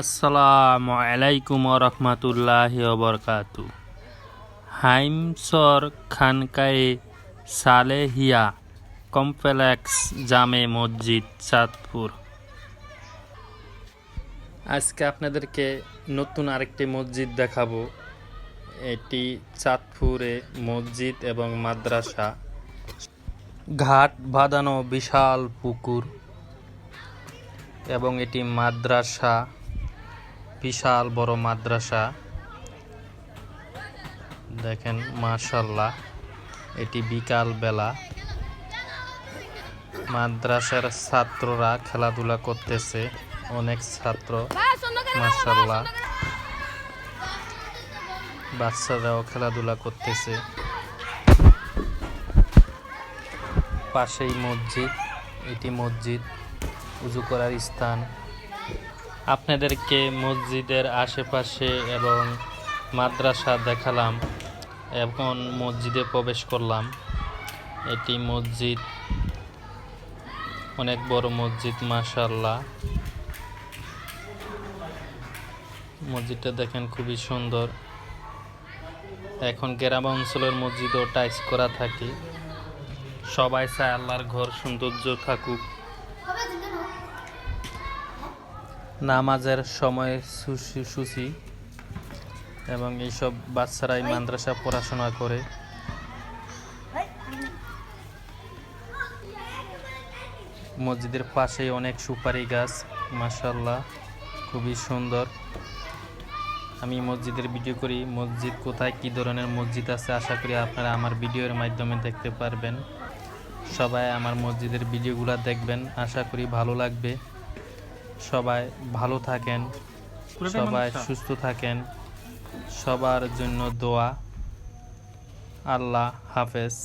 আসসালামু আলাইকুম রহমতুল্লাহ বরকাতু। হাইমসর খানকায়ে সালেহিয়া কমপ্লেক্স জামে মসজিদ চাঁদপুর। আজকে আপনাদেরকে নতুন আরেকটি মসজিদ দেখাবো। এটি চাঁদপুরে মসজিদ এবং মাদ্রাসা। ঘাট বাঁধানো বিশাল পুকুর এবং এটি মাদ্রাসা। বিশাল বড় মাদ্রাসা। দেখেন মাশাল্লাহ এটি বিকাল বেলা মাদ্রাসার ছাত্ররা খেলাধুলা করতেছে, অনেক ছাত্র মাশাল্লাহ বাচ্চারাও খেলাধুলা করতেছে। পাশেই মসজিদ, এটি মসজিদ, উজু করার স্থান। আপনাদেরকে মসজিদের আশেপাশে এবং মাদ্রাসা দেখালাম, এখন মসজিদে প্রবেশ করলাম। এটি মসজিদ, অনেক বড় মসজিদ মাশাল্লাহ মসজিদটা দেখেন খুবই সুন্দর। এখন গ্রাম অঞ্চলের মসজিদও টাইস করা থাকে। সবাই চায় আল্লাহর ঘর সৌন্দর্য থাকুক। নামাজের সময় সূচি এবং এইসব বাচ্চারাই মাদ্রাসা পড়াশোনা করে। মসজিদের পাশেই অনেক সুপারি গাছ মাসাল্লাহ খুবই সুন্দর। আমি মসজিদের ভিডিও করি, মসজিদ কোথায়, কী ধরনের মসজিদ আছে, আশা করি আপনারা আমার ভিডিওর মাধ্যমে দেখতে পারবেন। সবাই আমার মসজিদের ভিডিওগুলো দেখবেন, আশা করি ভালো লাগবে। সবাই ভালো থাকেন সবাই সুস্থ থাকেন। সবার জন্য দোয়া। আল্লাহ হাফেজ।